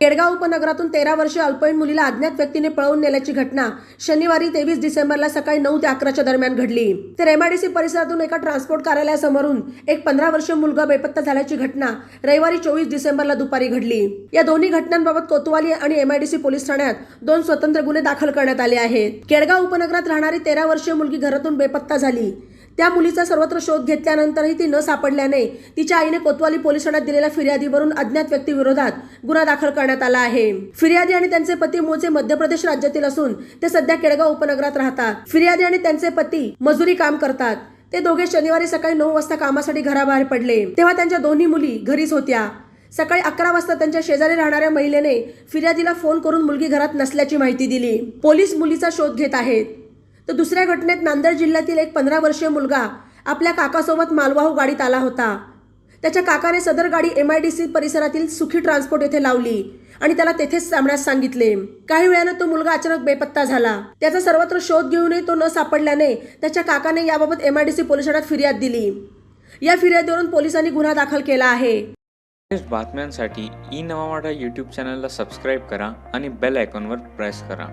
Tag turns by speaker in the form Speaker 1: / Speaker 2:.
Speaker 1: केडगाव उपनगरातून तेरा वर्षीय अल्पवयीन मुलीला अज्ञात व्यक्तीने पळवून नेल्याची घटना शनिवारी तेवीस डिसेंबरला सकाळी नऊ ते अकराच्या दरम्यान घडली. तर एमआयडीसी परिसरातून एका ट्रान्सपोर्ट कार्यालयासमोरून एक पंधरा वर्षीय मुलगा बेपत्ता झाल्याची घटना रविवारी चोवीस डिसेंबरला दुपारी घडली. या दोन्ही घटनांबाबत कोतवाली आणि एमआयडीसी पोलीस ठाण्यात दोन स्वतंत्र गुन्हे दाखल करण्यात आले आहेत. केडगाव उपनगरात राहणारी तेरा वर्षीय मुलगी घरातून बेपत्ता झाली. त्या मुलीचा सर्वत्र शोध घेतल्यानंतरही ती न सापडल्याने तिच्या आईने कोतवाली पोलीस ठाण्यात दिलेल्या फिर्यादीवरून अज्ञात व्यक्तीविरोधात गुन्हा दाखल करण्यात आला आहे. फिर्यादी आणि त्यांचे पती मूळचे मध्य प्रदेश राज्यातील असून ते सध्या केडगाव उपनगरात राहतात. फिर्यादी आणि त्यांचे पती मजुरी काम करतात. ते दोघे शनिवारी सकाळी नऊ वाजता कामासाठी घराबाहेर पडले. तेव्हा त्यांच्या दोन्ही मुली घरीच होत्या. सकाळी अकरा वाजता त्यांच्या शेजारी राहणाऱ्या महिलेने फिर्यादीला फोन करून मुलगी घरात नसल्याची माहिती दिली. पोलीस मुलीचा शोध घेत आहेत. तर दुसऱ्या घटनेत नांदेड जिल्ह्यातील एक पंधरा वर्षीय मुलगा आपल्या काकासोबत मालवाहू गाडीत आला होता. त्याच्या काकाने सदर गाडी एम आय डी सी परिसरातील सुखी ट्रान्सपोर्ट येथे लावली आणि त्याला तेथेच थांबण्यास सांगितले. काही वेळानं तो मुलगा अचानक बेपत्ता झाला. त्याचा सर्वत्र शोध घेऊनही तो न सापडल्याने त्याच्या काकाने याबाबत M I D C police ठाण्यात फिर्याद दिली. या फिर्यादीवरून पोलिसांनी गुन्हा दाखल केला आहे.
Speaker 2: बातम्यांसाठी ई नवा यूट्यूब चॅनलला सबस्क्राईब करा आणि बेल आयकॉनवर प्रेस करा.